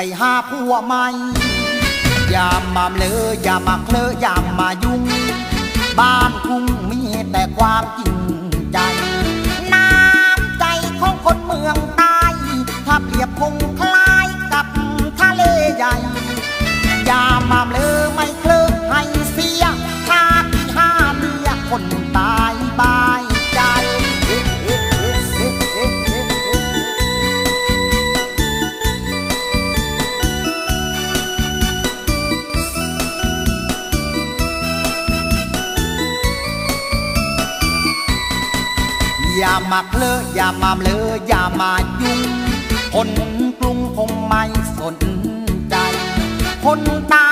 ไปหาผัวใหม่อย่ามาเลออย่ามาเคลอะอย่ามายุ่ง บ้านกรุงมีแต่ความจริงใจ น้ำใจของคนเมืองใต้ถ้าเปรียบคงคล้ายกับทะเลใหญ่อย่ามาเลอ อย่ามาเคลออย่ามาเลออย่ามายุ่งคนกรุงคงไม่สนใจ คนตา